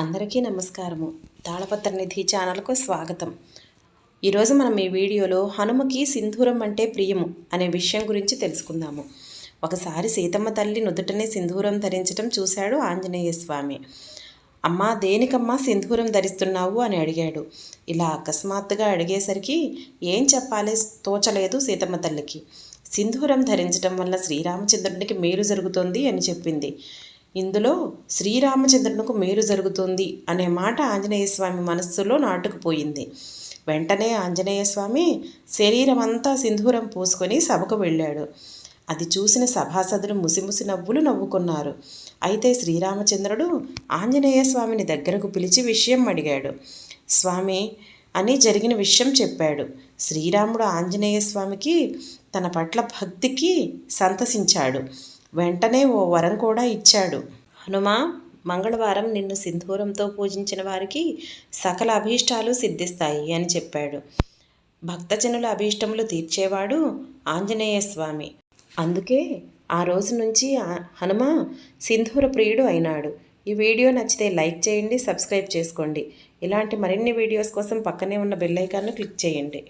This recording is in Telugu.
అందరికీ నమస్కారము. తాళపత్ర నిధి ఛానల్కు స్వాగతం. ఈరోజు మనం ఈ వీడియోలో హనుమకి సింధూరం అంటే ప్రియము అనే విషయం గురించి తెలుసుకుందాము. ఒకసారి సీతమ్మ తల్లి నుదుటనే సింధూరం ధరించడం చూశాడు ఆంజనేయ స్వామి. అమ్మా దేనికమ్మా సింధూరం ధరిస్తున్నావు అని అడిగాడు. ఇలా అకస్మాత్తుగా అడిగేసరికి ఏం చెప్పాలి తోచలేదు సీతమ్మ తల్లికి. సింధూరం ధరించడం వల్ల శ్రీరామచంద్రునికి మేలు జరుగుతుంది అని చెప్పింది. ఇందులో శ్రీరామచంద్రునికి మేలు జరుగుతుంది అనే మాట ఆంజనేయ స్వామి మనస్సులో నాటుకుపోయింది. వెంటనే ఆంజనేయ స్వామి శరీరం అంతా సింధూరం పూసుకొని సభకు వెళ్ళాడు. అది చూసిన సభాసదులు ముసిముసి నవ్వులు నవ్వుకున్నారు. అయితే శ్రీరామచంద్రుడు ఆంజనేయ స్వామిని దగ్గరకు పిలిచి విషయం అడిగాడు. స్వామి అని జరిగిన విషయం చెప్పాడు. శ్రీరాముడు ఆంజనేయ స్వామికి తన పట్ల భక్తికి సంతసించాడు. వెంటనే ఓ వరం కూడా ఇచ్చాడు. హనుమా మంగళవారం నిన్ను సింధూరంతో పూజించిన వారికి సకల అభీష్టాలు సిద్ధిస్తాయి అని చెప్పాడు. భక్తజనుల అభీష్టములు తీర్చేవాడు ఆంజనేయ స్వామి. అందుకే ఆ రోజు నుంచి హనుమ సింధూర ప్రియుడు అయినాడు. ఈ వీడియో నచ్చితే లైక్ చేయండి సబ్స్క్రైబ్ చేసుకోండి. ఇలాంటి మరిన్ని వీడియోస్ కోసం పక్కనే ఉన్న బెల్ ఐకాన్ను క్లిక్ చేయండి.